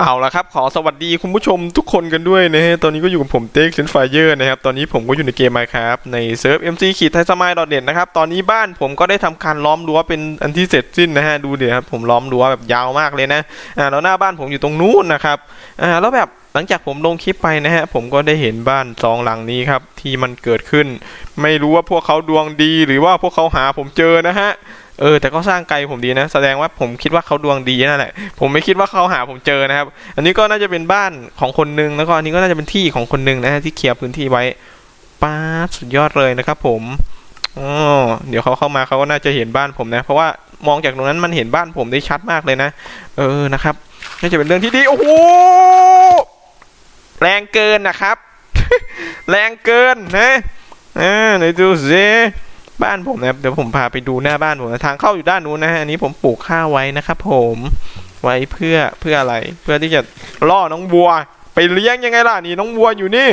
เอาละครับ ขอสวัสดีคุณผู้ชมทุกคนกันด้วยนะฮะ ตอนนี้ก็อยู่กับผมเต็กเซนไฟเยอร์นะครับ ตอนนี้ผมก็อยู่ในเกม Minecraft ในเซิร์ฟ MC ขีดไทยสมายดอทเน็ตนะครับ ตอนนี้บ้านผมก็ได้ทำการล้อมรั้วเป็นอันที่เสร็จสิ้นนะฮะ ดูเดี๋ยวครับ ผมล้อมรั้วแบบยาวมากเลยนะ อ่า แล้วหน้าบ้านผมอยู่ตรงนู้นนะครับ อ่า แล้วแบบหลังจากผมลงคลิปไปนะฮะ ผมก็ได้เห็นบ้านสองหลังนี้ครับ ที่มันเกิดขึ้น ไม่รู้ว่าพวกเขาดวงดี หรือว่าพวกเขาหาผมเจอนะฮะ เออแต่ก็สร้างไกลผมดีนะ แสดงว่าผมคิดว่าเขาดวงดีนั่นแหละ ผมไม่คิดว่าเขาหาผมเจอนะครับ อันนี้ก็น่าจะเป็นบ้านของคนหนึงแล้วก็อันนี้ก็น่าจะเป็นที่ของคนหนึงนะฮะที่เคลียร์พื้นที่ไว้ป้าสุดยอดเลยนะครับ ผมอ๋อเดี๋ยวเขาเข้ามาเขาก็น่าจะเห็นบ้านผมนะ เพราะว่ามองจากตรงนั้นมันเห็นบ้านผมได้ชัดมากเลยนะ เออนะครับน่าจะเป็นเรื่องที่ดีโอ้โหแรงเกินนะครับ แรงเกินนะอ่าไหนดูสิ บ้านผมนะครับเดี๋ยวผมพาไปดูหน้าบ้านผมนะทางเข้าอยู่ด้านนู้นนะฮะอันนี้ผมปลูกข้าวไว้นะครับผมไว้เพื่อเพื่ออะไรเพื่อที่จะล่อน้องวัว ไปเลี้ยงยังไงล่ะนี่น้องวัวอยู่นี่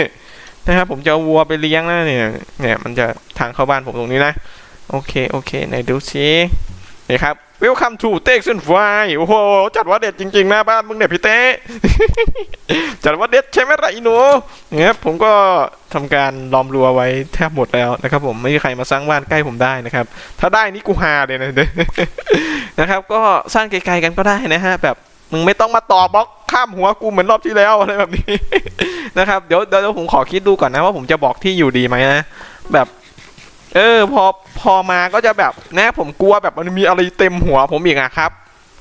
นะครับผมจะเอาวัวไปเลี้ยงนะเนี่ยเนี่ยมันจะทางเข้าบ้านผมตรงนี้นะ โอเคโอเคไหนดูสินี่ครับ Welcome to เต็กเซนไฟโอ้โห จัดว่าเด็ดจริงๆน้าบ้านมึงเนี่ยพี่เต้จัดว่าเด็ดใช่ไหมล่ะอีหนูนะครับผมก็ทำการล้อมรั้วไว้แทบหมดแล้วนะครับ ผมไม่มีใครมาสร้างบ้านใกล้ผมได้นะครับ ถ้าได้นี่กูฮาเลยนะนะครับ ก็สร้างไกลๆกันก็ได้นะฮะแบบมึงไม่ต้องมาต่อบล็อกข้ามหัวกูเหมือนรอบที่แล้วอะไรแบบนี้นะครับเดี๋ยวเดี๋ยวผมขอคิดดูก่อนนะว่าผมจะบอกที่อยู่ดีไหมนะแบบ เออ พอพอมาก็จะแบบนะผมกลัวแบบมันมีอะไรเต็มหัวผมอีกอะครับ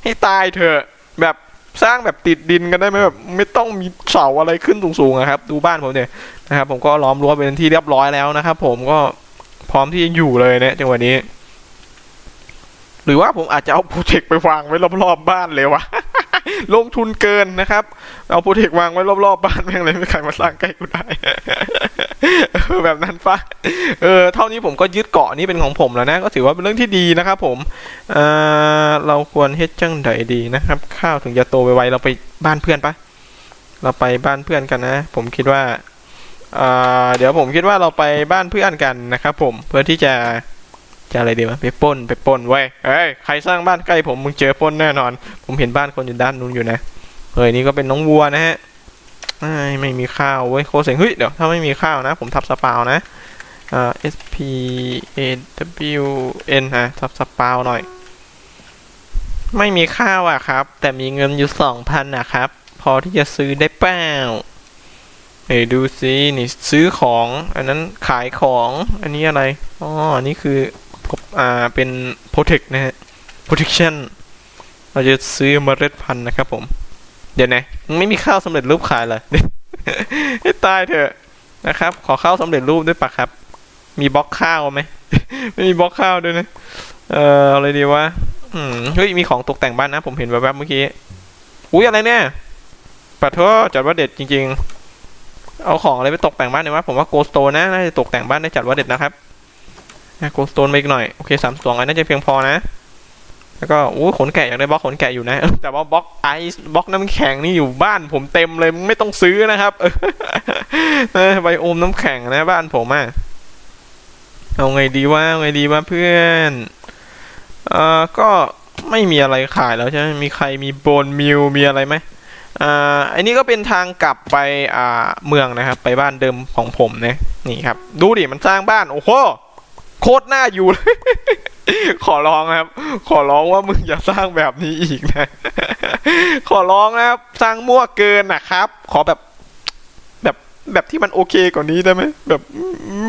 ให้ตายเถอะแบบสร้างแบบติดดินกันได้ไหมแบบไม่ต้องมีเสาอะไรขึ้นสูงๆอะครับ ดูบ้านผมเนี่ยนะครับ ผมก็ล้อมรั้วเป็นที่เรียบร้อยแล้วนะครับ ผมก็พร้อมที่จะอยู่เลยเนะจังหวะนี้ หรือว่าผมอาจจะเอาโปรเจกต์ไปวางไว้รอบๆบ้านเลยวะลงทุนเกินนะครับ เอาโปรเจกต์วางไว้รอบๆบ้านแม่งเลยไม่ใครมาสร้างใกล้กูได้ แบบนั้นปะเออเท่านี้ผมก็ยึดเกาะนี้เป็นของผมแล้วนะ ก็ถือว่าเป็นเรื่องที่ดีนะครับผมเออเราควรเฮ็ดจังไดดีนะครับ ข้าวถึงจะโตไวๆเราไปบ้านเพื่อนปะเราไปบ้านเพื่อนกันนะ ผมคิดว่าเอ่อเดี๋ยวผมคิดว่าเราไปบ้านเพื่อนกันนะครับผมเพื่อที่จะจะอะไรดีวะไปป้นไปป้นไว้เอ้ยใครสร้างบ้านใกล้ผมมึงเจอป้นแน่นอน ผมเห็นบ้านคนอยู่ด้านนู้นอยู่นะเฮ้ยนี่ก็เป็นน้องวัวนะฮะ อ้ายไม่มีข้าวเว้ยโคเซงเฮ้ยเดี๋ยวถ้าไม่มีข้าวนะ ผมทับสปาวนะอ่า S P A W N ฮะทับสปาวหน่อย ไม่มีข้าวอะครับ แต่มีเงินอยู่สองพันนะครับ พอที่จะซื้อได้เปล่าเฮ้ดูสินี่ซื้อของ อันนั้นขายของอันนี้อะไรอ๋ออันนี้คืออ่าเป็น protect นะฮะ protection เราจะซื้อมเมล็ดพันธุ์นะครับผม เดี๋ยวนะมึงไม่มีข้าวสำเร็จรูปขายเลยให้ตายเถอะนะครับ ขอข้าวสำเร็จรูปด้วยปะครับ มีบล็อกข้าวไหมไม่มีบล็อกข้าวด้วยนะ เอ่ออะไรดีวะอืมเฮ้ยมีของตกแต่งบ้านนะ ผมเห็นแวบๆเมื่อกี้อุ้ยอะไรเนี่ยปัดเถอจัดว่าเด็ดจริง ๆ เอาของอะไรไปตกแต่งบ้านเนี่ยวะผมว่าโกสโตนนะน่าจะตกแต่งบ้านได้จัดว่าเด็ดนะครับโกสโตนไปอีกหน่อยโอเคสามสองอันน่าจะเพียงพอนะ แล้วก็โอ้ขนแกะอยากได้บล็อกขนแกะอยู่นะ แต่ว่าบล็อกไอซ์บล็อกน้ำแข็งนี่อยู่บ้านผมเต็มเลยไม่ต้องซื้อนะครับเออไบโอมน้ำแข็งนะบ้านผมอะเอาไงดีวะเอาไงดีวะเพื่อนเอ่อก็ไม่มีอะไรขายแล้วใช่ไหมมีใครมีโบนมิวมีอะไรไหมอ่าอันนี้ก็เป็นทางกลับไปอ่าเมืองนะครับ ไปบ้านเดิมของผมนะนี่ครับ ดูดิมันสร้างบ้าน โอ้โหโคตรน่าอยู่เลย ขอร้องครับ ขอร้องว่ามึงอย่าสร้างแบบนี้อีกนะ ขอร้องนะครับ สร้างมั่วเกินนะครับ ขอแบบ แบบแบบที่มันโอเคกว่านี้ได้ไหมแบบ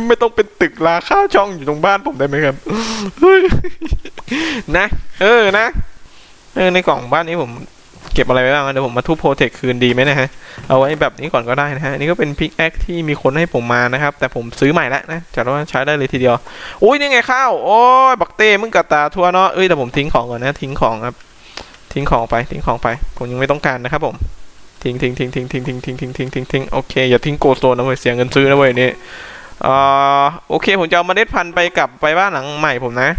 ไม่ต้องเป็นตึกราคาช่องอยู่ตรงบ้านผมได้ไหมครับเฮ้ยนะ เออนะเออในกล่องบ้านนี้ผม เก็บอะไรไว้บ้างเดี๋ยวผมมาทุบโปรเทคคืนดีไหมนะฮะ เอาไว้แบบนี้ก่อนก็ได้นะฮะ นี่ก็เป็นพิกแอคที่มีคนให้ผมมานะครับ แต่ผมซื้อใหม่แล้วนะจัดว่าใช้ได้เลยทีเดียว อุ้ยนี่ไงข้าว โอ้ยบักเต้มึงกระตาทัวเนาะ เอ้ยแต่ผมทิ้งของก่อนนะ ทิ้งของครับ ทิ้งของไป ทิ้งของไป ผมยังไม่ต้องการนะครับผมทิ้งทิ้งทิ้งทิ้งทิ้งทิ้งทิ้งทิ้งทิ้งทิ้งทิ้งโอเคอย่าทิ้งโกโซนนะเว้ยเสียเงินซื้อนะเว้ยนี่เอ่อโอเคผมจะเอาเมล็ดพันธุ์ไปกลับไปบ้านหลังใหม่ผมนะ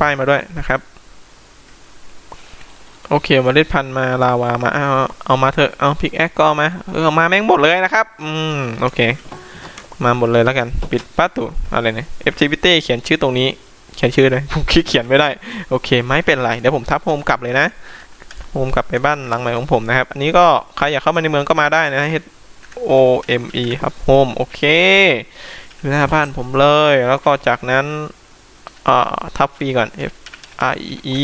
ป้ายมาด้วยนะครับ โอเคเมล็ดพันธุ์มาลาวามาเอาเอามาเถอะเอาพิกแอคก็มาเออเอามาแม่งหมดเลยนะครับ อืมโอเค มาหมดเลยแล้วกัน ปิดประตูอะไรเนี่ย activity เขียนชื่อตรงนี้ เขียนชื่อเลยผมคิดเขียนไม่ได้ โอเค ไม่เป็นไร เดี๋ยวผมทับโฮมกลับเลยนะโฮมกลับไปบ้านหลังใหม่ของผมนะครับ อันนี้ก็ใครอยากเข้ามาในเมืองก็มาได้นะ H O M E ครับโฮมโอเคอยู่หน้าบ้านผมเลย แล้วก็จากนั้นอ่าทับฟรีก่อน F R E E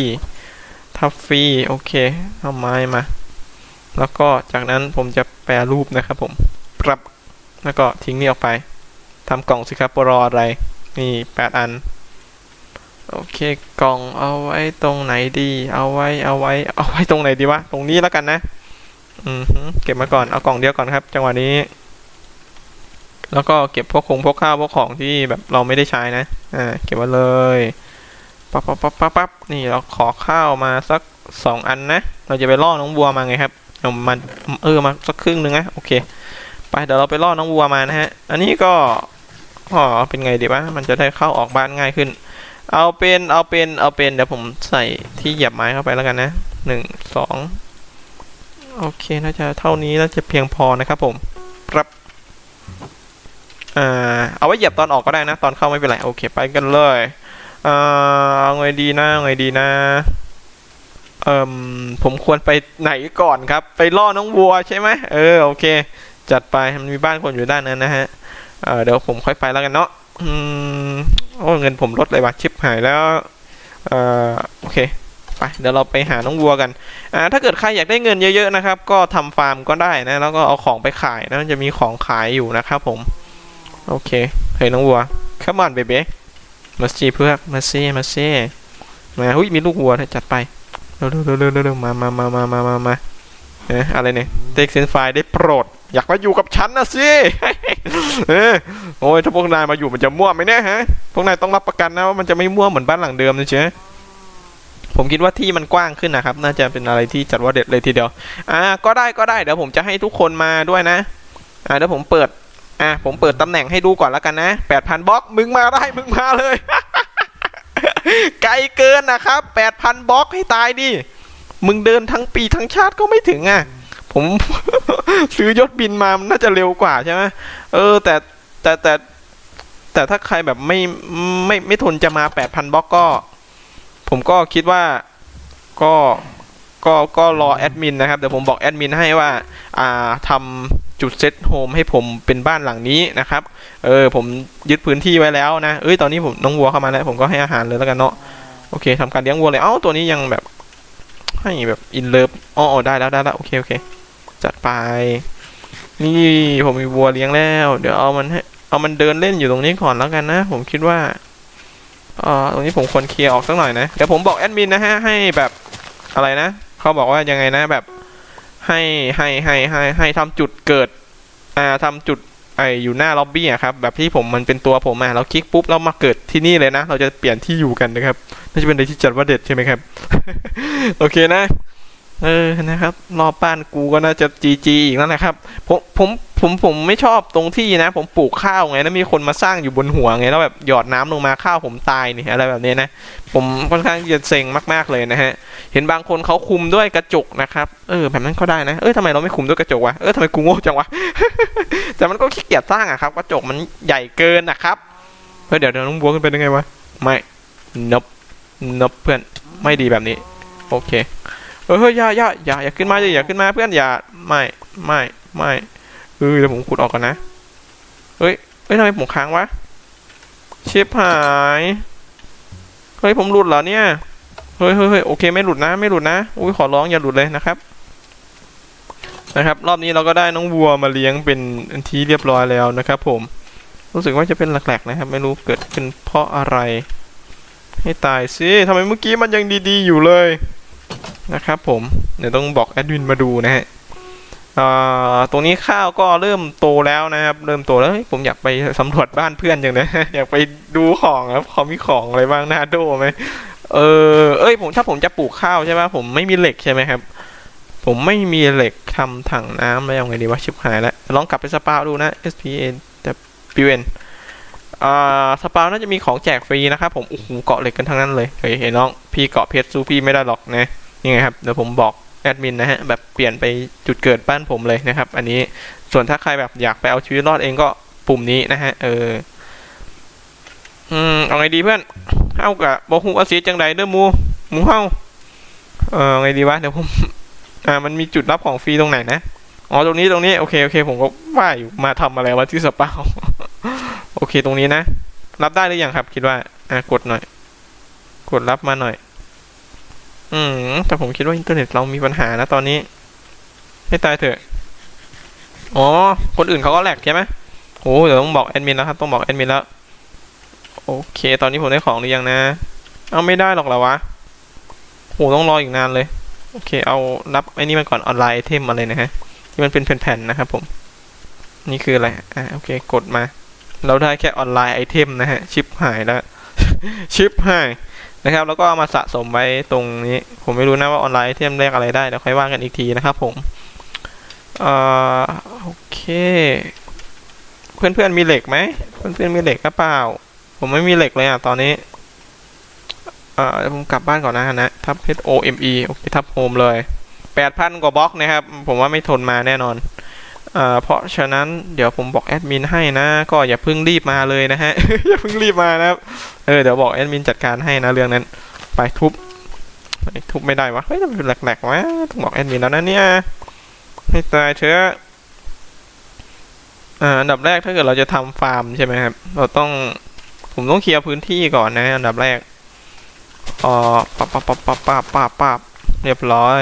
ทับฟรีโอเค เอาไม้มา แล้วก็จากนั้นผมจะแปรรูปนะครับผมปรับแล้วก็ทิ้งนี่ออกไปทำกล่องสิครับรออะไร นี่แปดอัน โอเค กล่องเอาไว้ตรงไหนดี เอาไว้ เอาไว้ เอาไว้ตรงไหนดีวะ ตรงนี้แล้วกันนะ อืมฮึเก็บมาก่อน เอากล่องเดียวก่อนครับ จังหวะนี้ แล้วก็เก็บพวกคงพวกข้าวพวกของที่แบบเราไม่ได้ใช้นะ อ่า เก็บไว้เลย ปั๊บปั๊บปั๊บปั๊บปั๊บนี่เราขอข้าวมาสักสองอันนะ เราจะไปล่อน้องวัวมาไงครับเอามันเออมาสักครึ่งหนึ่งนะโอเค ไปเดี๋ยวเราไปล่อน้องวัวมานะฮะ อันนี้ก็อ๋อเป็นไงดีวะมันจะได้เข้าออกบ้านง่ายขึ้น เอาเป็นเอาเป็นเอาเป็นเดี๋ยวผมใส่ที่เหยียบไม้เข้าไปแล้วกันนะหนึ่งสองโอเคน่าจะเท่านี้น่าจะเพียงพอนะครับผมครับอ่าเอาไว้เหยียบตอนออกก็ได้นะ ตอนเข้าไม่เป็นไรโอเค ไปกันเลย เอาไงดีนะไงดีนะเอ่มผมควรไปไหนก่อนครับ ไปล่อน้องวัวใช่ไหมเออโอเค จัดไปมันมีบ้านคนอยู่ด้านนั้นนะฮะเออเดี๋ยวผมค่อยไปแล้วกันเนาะอืมโอ้เงินผมลดเลยว่ะชิปหายแล้วเออโอเคไปเดี๋ยวเราไปหาน้องวัวกันอ่าถ้าเกิดใครอยากได้เงินเยอะๆนะครับ ก็ทำฟาร์มก็ได้นะ แล้วก็เอาของไปขายนะมันจะมีของขายอยู่นะครับผม โอเคเฮ้ยน้องวัว come on baby มาซีเพื่อกมาซีมาซีมาหุ้ยมีลูกวัวด้วยจัดไปเร็วๆเร็วเร็วมามามามามามามาเอ๊ะอะไรเนี่ยเทคเซนไฟได้โปรด อยากมาอยู่กับฉันนะสิเออโอ้ยถ้าพวกนายมาอยู่มันจะมั่วไหมเนี่ยฮะพวกนายต้องรับประกันนะว่ามันจะไม่มั่วเหมือนบ้านหลังเดิมนะเจ๊ผมคิดว่าที่มันกว้างขึ้นนะครับ น่าจะเป็นอะไรที่จัดว่าเด็ดเลยทีเดียว อ่า ก็ได้ก็ได้เดี๋ยวผมจะให้ทุกคนมาด้วยนะ อ่าเดี๋ยวผมเปิด อ่าผมเปิดตำแหน่งให้ดูก่อนแล้วกันนะแปดพันบล็อกมึงมาได้มึงมาเลย ไกลเกินนะครับแปดพันบล็อกให้ตายดิ มึงเดินทั้งปีทั้งชาติก็ไม่ถึงอะ ผมซื้อยศบินมามันน่าจะเร็วกว่าใช่ไหมเออแต่แต่แต่แต่ถ้าใครแบบไม่ไม่ไม่ทนจะมาแปดพันบล็อกก็ ผมก็คิดว่าก็ก็ก็รอแอดมินนะครับ เดี๋ยวผมบอกแอดมินให้ว่า อ่าทำ จุดเซตโฮมให้ผมเป็นบ้านหลังนี้นะครับ เออผมยึดพื้นที่ไว้แล้วนะ เอ้ยตอนนี้ผมน้องวัวเข้ามาแล้ว ผมก็ให้อาหารเลยแล้วกันเนาะ โอเคทำการเลี้ยงวัวเลย เอ้าตัวนี้ยังแบบให้แบบอินเลิฟอ๋อได้แล้วได้แล้วโอเคโอเค จัดไป นี่ผมมีวัวเลี้ยงแล้ว เดี๋ยวเอามันให้เอามันเดินเล่นอยู่ตรงนี้ก่อนแล้วกันนะ ผมคิดว่าเอ่อตรงนี้ผมควรเคลียร์ออกสักหน่อยนะ เดี๋ยวผมบอกแอดมินนะฮะให้แบบอะไรนะ เขาบอกว่ายังไงนะแบบ ให้ให้ให้ให้ให้ทำจุดเกิดอ่าทำจุดไออยู่หน้าล็อบบี้อะครับแบบที่ผมมันเป็นตัวผมอะเราคลิกปุ๊บเรามาเกิดที่นี่เลยนะ เราจะเปลี่ยนที่อยู่กันนะครับน่าจะเป็นอะไรที่จัดว่าเด็ดใช่ไหมครับ โอเคนะ เออนะครับ รอบบ้านกูก็น่าจะจีจีอีกนั่นะครับ ผมผมผมผมไม่ชอบตรงที่นะ ผมปลูกข้าวไงแล้วมีคนมาสร้างอยู่บนหัวไงแล้วแบบหยอดน้ำลงมาข้าวผมตายนี่อะไรแบบนี้นะ ผมค่อนข้างจะเซ็งมากๆเลยนะฮะ เห็นบางคนเขาคุมด้วยกระจกนะครับเออแบบนั้นก็ได้นะเออทำไมเราไม่คุมด้วยกระจกวะเออทำไมกูโง่จังวะแต่มันก็ขี้เกียจสร้างอะครับ กระจกมันใหญ่เกินนะครับเฮ้ยเดี๋ยวเดี๋ยวน้องบัวขึ้นไปได้ไงวะไม่นบนบเพื่อนไม่ดีแบบนี้ โอเค เออเฮ้ยอย่าอย่าอย่าอย่าขึ้นมาดิอย่าขึ้นมาเพื่อนอย่าไม่ไม่ไม่เออเดี๋ยวผมขุดออกก่อนนะเฮ้ยเฮ้ยทำไมผมค้างวะชิบหายเฮ้ยผมหลุดเหรอเนี่ยเฮ้ยเฮ้ยเฮ้ยโอเคไม่หลุดนะไม่หลุดนะอุ้ยขอร้องอย่าหลุดเลยนะครับ นะครับ รอบนี้เราก็ได้น้องวัวมาเลี้ยงเป็นที่เรียบร้อยแล้วนะครับ ผม รู้สึกว่าจะเป็นหลักๆนะครับ ไม่รู้เกิดขึ้นเพราะอะไร ให้ตายสิทำไมเมื่อกี้มันยังดีๆอยู่เลย นะครับผม เดี๋ยวต้องบอกแอดมินมาดูนะฮะตรงนี้ข้าวก็เริ่มโตแล้วนะครับ เริ่มโตแล้วเฮ้ยผมอยากไปสำรวจบ้านเพื่อนจังเลยอยากไปดูของครับเขามีของอะไรบ้างน่าดูไหมเออเอ้ยผมถ้าผมจะปลูกข้าวใช่ไหมผมไม่มีเหล็กใช่ไหมครับ ผมไม่มีเหล็กทำถังน้ำแล้วยังไงดีวะชิบหายแล้วลองกลับไปสปาดูนะ S P A W N อ่าสปาน่าจะมีของแจกฟรีนะครับผมโอ้โหเกาะเหล็กกันทั้งนั้นเลยเฮ้ยเห็นน้อง พี่เกาะเพชรสู้พี่ไม่ได้หรอกนะนี่ไงครับเดี๋ยวผมบอกแอดมินนะฮะแบบเปลี่ยนไปจุดเกิดบ้านผมเลยนะครับ อันนี้ส่วนถ้าใครแบบอยากไปเอาชีวิตรอดเองก็ปุ่มนี้นะฮะเอออืมเอาไงดีเพื่อนเฮากับบอฮูอาซีจังไดเด้อหมูหมูเฮาเออไงดีวะเดี๋ยวผมอ่ามันมีจุดรับของฟรีตรงไหนนะอ๋อตรงนี้ตรงนี้โอเคโอเค ผมก็ว่าอยู่มาทำอะไรวะที่สปาโอ เคตรงนี้นะ รับได้หรือยังครับ คิดว่า อ่ากดหน่อย กดรับมาหน่อย อืมแต่ผมคิดว่าอินเทอร์เน็ตเรามีปัญหานะตอนนี้ให้ตายเถอะอ๋อคนอื่นเขาก็แหลกใช่ไหมโอ้เดี๋ยวต้องบอกแอดมินแล้วครับต้องบอกแอดมินแล้วโอเค ตอนนี้ผมได้ของหรือยังนะ เอาไม่ได้หรอกเหรอวะโหต้องรออีกนานเลย โอเค เอารับไอ้นี่มาก่อนออนไลน์ไอเทมอะไรนะฮะ ที่มันเป็นแผ่นๆนะครับผม นี่คืออะไร อ่า โอเค กดมา เราได้แค่ออนไลน์ไอเทมนะฮะ ชิปหายแล้ว ชิปหายนะครับ แล้วก็เอามาสะสมไว้ตรงนี้ ผมไม่รู้นะว่าออนไลน์ไอเทมแรกอะไรได้เดี๋ยวค่อยว่ากันอีกทีนะครับผมเอ่อโอเค เพื่อนๆมีเหล็กไหมเพื่อนๆมีเหล็กหรือเปล่า ผมไม่มีเหล็กเลยอะตอนนี้เอ่อผมกลับบ้านก่อนนะฮะนะทับ H O M E โอเคทับโฮมเลยแปดพันกว่าบล็อกนะครับ ผมว่าไม่ทนมาแน่นอน เพราะฉะนั้นเดี๋ยวผมบอกแอดมินให้นะ ก็อย่าเพิ่งรีบมาเลยนะฮะ อย่าเพิ่งรีบมานะครับ เออเดี๋ยวบอกแอดมินจัดการให้นะเรื่องนั้น ไปทุบทุบไม่ได้วะ เฮ้ยมันแหลกๆวะต้องบอกแอดมินแล้วนะเนี่ย ให้ตายเถอะอ่าอันดับแรกถ้าเกิดเราจะทำฟาร์มใช่ไหมครับ เราต้องผมต้องเคลียร์พื้นที่ก่อนนะ อันดับแรกอ๋อปับปับปับปับปับปับปับเรียบร้อย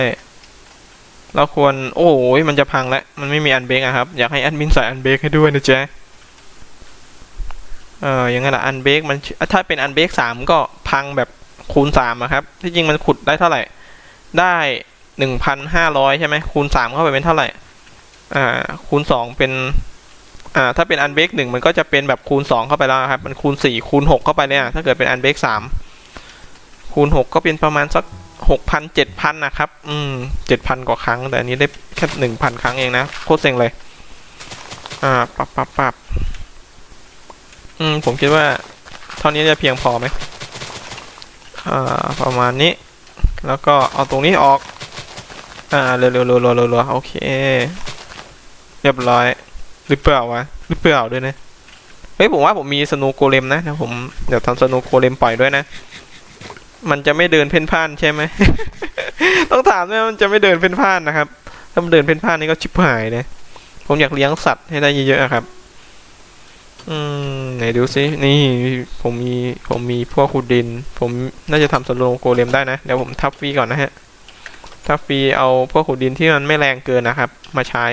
เราควรโอ้ยมันจะพังแล้วมันไม่มีอันเบรกอะครับ อยากให้แอดมินใส่อันเบรกให้ด้วยนะจ๊ะเออยังไงล่ะอันเบรกมันถ้าเป็นอันเบรกสามก็พังแบบคูณสามอะครับ ที่จริงมันขุดได้เท่าไหร่ ได้หนึ่งพันห้าร้อยใช่ไหมคูณสามเข้าไปเป็นเท่าไหร่ อ่า คูณสองเป็น อ่า ถ้าเป็นอันเบรกหนึ่งมันก็จะเป็นแบบคูณสองเข้าไปแล้วครับ มันคูณสี่คูณหกเข้าไปเนี่ย ถ้าเกิดเป็นอันเบรกสามคูณหกก็เป็นประมาณสัก หกพันเจ็ดพันนะครับ อืมเจ็ดพันกว่าครั้ง แต่อันนี้ได้แค่หนึ่งพันครั้งเองนะ โคตรเซ็งเลย อ่าปับปับปับอืม ผมคิดว่า เท่านี้จะเพียงพอไหมอ่า ประมาณนี้ แล้วก็เอาตรงนี้ออก อ่า เร็วๆๆๆๆโอเค เรียบร้อย หรือเปล่าวะ หรือเปล่าด้วยนะ เฮ้ย ผมว่าผมมีสโนว์โกเลมนะเดี๋ยวผมเดี๋ยวทำสโนว์โกเลมปล่อยด้วยนะ มันจะไม่เดินเพ่นพ่านใช่ไหมต้องถามด้วยว่ามันจะไม่เดินเพ่นพ่านนะครับ ถ้ามันเดินเพ่นพ่านนี่ก็ชิบหายเลยผมอยากเลี้ยงสัตว์ให้ได้เยอะๆอะครับ อืมไหนดูซินี่ผมมีผมมีพวกขุดดิน ผมน่าจะทำสโนว์โกเลมได้นะ เดี๋ยวผมทับฟรีก่อนนะฮะ ทับฟรีเอาพวกขุดดินที่มันไม่แรงเกินนะครับ มาใช้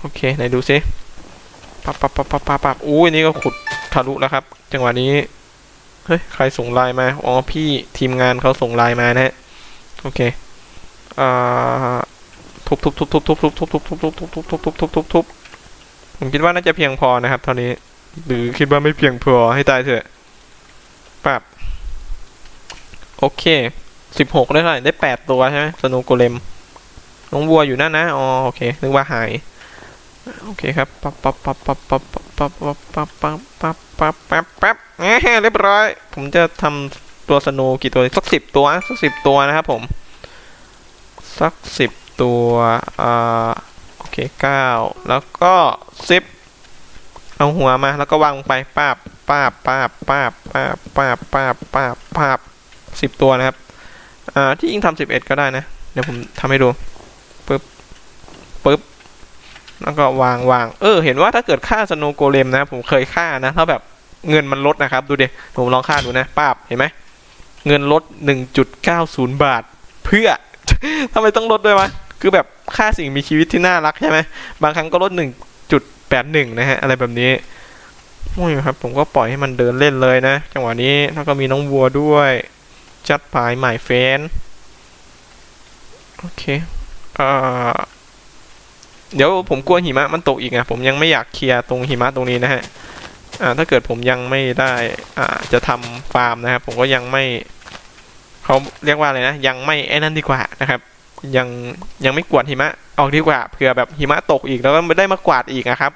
โอเคไหนดูซิปับปับปับปับปับปับอู้ยนี่ก็ขุดทะลุแล้วครับ จังหวะนี้ เฮ้ย ใครส่งไลน์มา อ๋อ พี่ทีมงานเขาส่งไลน์มานะฮะ โอเค อ่า ทุบทุบทุบทุบทุบทุบทุบทุบทุบทุบทุบทุบทุบทุบทุบทุบทุบผมคิดว่าน่าจะเพียงพอนะครับ เท่านี้ หรือคิดว่าไม่เพียงพอให้ตายเถอะปับโอเคสิบหกได้เท่าไหร่ได้แปดตัวใช่ไหมสโนว์โกเลมน้องวัวอยู่นั่นนะ อ๋อ โอเค นึกว่าหาย โอเคครับ ปั๊บปั๊บปั๊บปั๊บปั๊บปั๊บปั๊บปั๊บปั๊บปั๊บปั๊บปั๊บปั๊บ เอ้เรียบร้อย ผมจะทำตัวสโนว์กี่ตัวสักสิบตัวสักสิบตัวนะครับผม สักสิบตัวอ่าโอเคเก้าแล้วก็สิบเอาหัวมาแล้วก็วางไปป้าบป้าบป้าบป้าบป้าบป้าบป้าบป้าบป้าบสิบตัวนะครับอ่าที่ยิงทำสิบเอ็ดก็ได้นะ เดี๋ยวผมทำให้ดูปึ๊บปึ๊บแล้วก็วางวางเออ เห็นว่าถ้าเกิดค่าสโนว์โกเลมนะ ผมเคยค่านะถ้าแบบ เงินมันลดนะครับ ดูดิผมลองค่าดูนะป้าบเห็นไหมเงินลด 1.90 บาท เพื่อทำไมต้องลดด้วยวะคือแบบค่าสิ่งมีชีวิตที่น่ารักใช่ไหมบางครั้งก็ลด 1.81 นะฮะ อะไรแบบนี้โอ้ยครับ ผมก็ปล่อยให้มันเดินเล่นเลยนะ จังหวะนี้แล้วก็มีน้องวัวด้วย จัดปลายหมายเฟนโอเคเอ่อเดี๋ยวผมกลัวหิมะมันตกอีกอะผมยังไม่อยากเคลียร์ตรงหิมะตรงนี้นะฮะ อ่าถ้าเกิดผมยังไม่ได้อ่าจะทำฟาร์มนะครับ ผมก็ยังไม่เขาเรียกว่าอะไรนะ ยังไม่ไอ้นั่นดีกว่านะครับ ยังยังไม่กวาดหิมะออกดีกว่าเผื่อแบบหิมะตกอีกแล้วก็ไม่ได้มากวาดอีกนะครับ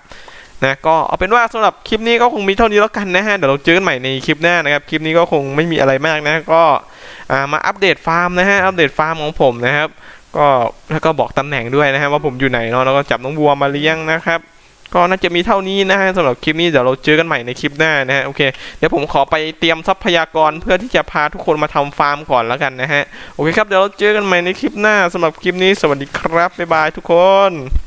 นะก็เอาเป็นว่าสำหรับคลิปนี้ก็คงมีเท่านี้แล้วกันนะฮะเดี๋ยวเราเจอกันใหม่ในคลิปหน้านะครับคลิปนี้ก็คงไม่มีอะไรมากนะก็มาอัปเดตฟาร์มนะฮะอัปเดตฟาร์มของผมนะครับ ก็แล้วก็บอกตำแหน่งด้วยนะฮะว่าผมอยู่ไหนเนาะแล้วก็จับน้องวัวมาเลี้ยงนะครับ ก็น่าจะมีเท่านี้นะฮะสำหรับคลิปนี้เดี๋ยวเราเจอกันใหม่ในคลิปหน้านะฮะโอเคเดี๋ยวผมขอไปเตรียมทรัพยากรเพื่อที่จะพาทุกคนมาทำฟาร์มก่อนแล้วกันนะฮะโอเคครับเดี๋ยวเราเจอกันใหม่ในคลิปหน้าสำหรับคลิปนี้สวัสดีครับบ๊ายบายทุกคน